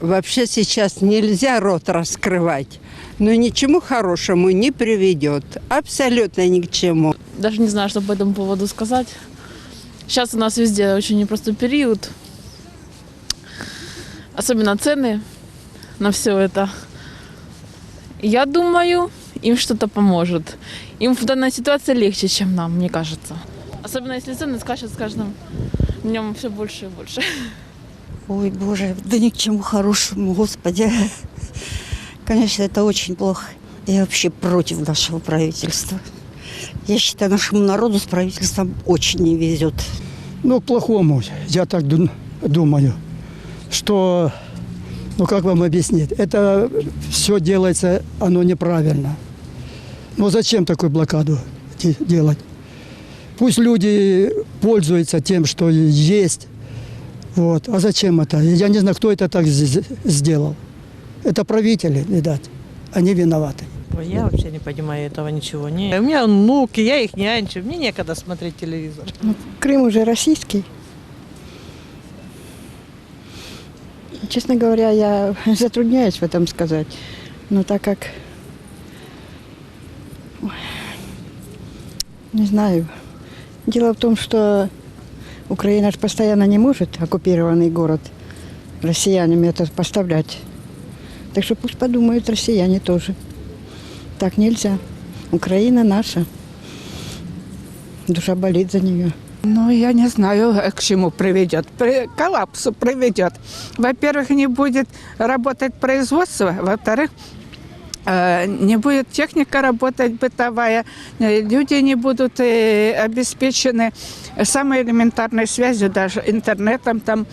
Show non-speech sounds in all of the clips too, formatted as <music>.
Вообще сейчас нельзя рот раскрывать, но ничему хорошему не приведет. Абсолютно ни к чему. Даже не знаю, что по этому поводу сказать. Сейчас у нас везде очень непростой период. Особенно цены на все это. Я думаю, им что-то поможет. Им в данной ситуации легче, чем нам, мне кажется. Особенно если цены скачут с каждым днем все больше и больше. <laughs> Ой, Боже, да ни к чему хорошему, Господи. Конечно, это очень плохо. Я вообще против нашего правительства. Я считаю, нашему народу с правительством очень не везет. Ну, плохому, я так ду- думаю, что, ну как вам объяснить, это все делается, оно неправильно. Ну зачем такую блокаду де- делать? Пусть люди пользуются тем, что есть. Вот. А зачем это? Я не знаю, кто это так сделал. Это правители, видать. Они виноваты. Ой, Я вообще не понимаю этого ничего. Не. У меня внуки, я их нянчу, мне некогда смотреть телевизор. Крым уже российский. Честно говоря, я <laughs> затрудняюсь в этом сказать. Но так как... Не знаю. Дело в том, что Украина же постоянно не может оккупированный город россиянами это поставлять. Так что пусть подумают россияне тоже. Так нельзя. Украина наша. Душа болит за нее. Ну, я не знаю, э, к чему приведет. К коллапсу приведет. Во-первых, не будет работать производство. Во-вторых, не будет техника работать бытовая, э, люди не будут э, обеспечены самой элементарной связью, даже интернетом там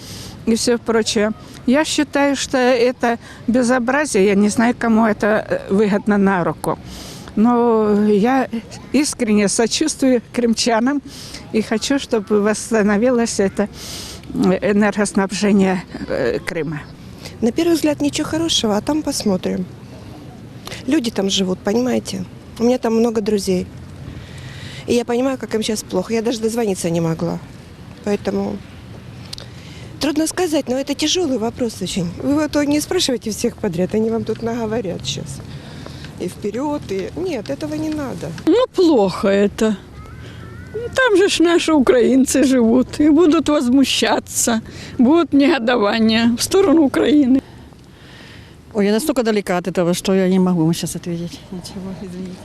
и все прочее. Я считаю, что это безобразие, я не знаю, кому это э, выгодно на руку. Но я искренне сочувствую крымчанам и хочу, чтобы восстановилось это э, энергоснабжение э, Крыма. На первый взгляд ничего хорошего, а там посмотрим. Люди там живут, понимаете? У меня там много друзей. И я понимаю, как им сейчас плохо. Я даже дозвониться не могла. Поэтому трудно сказать, но это тяжелый вопрос очень. Вы вот не спрашивайте всех подряд, они вам тут наговорят сейчас. И вперед, и... Нет, этого не надо. Ну, плохо это. Там же ж наши украинцы живут и будут возмущаться, будут негодования в сторону Украины. Ой, я настолько далека от этого, что я не могу сейчас ответить. Ничего, извините.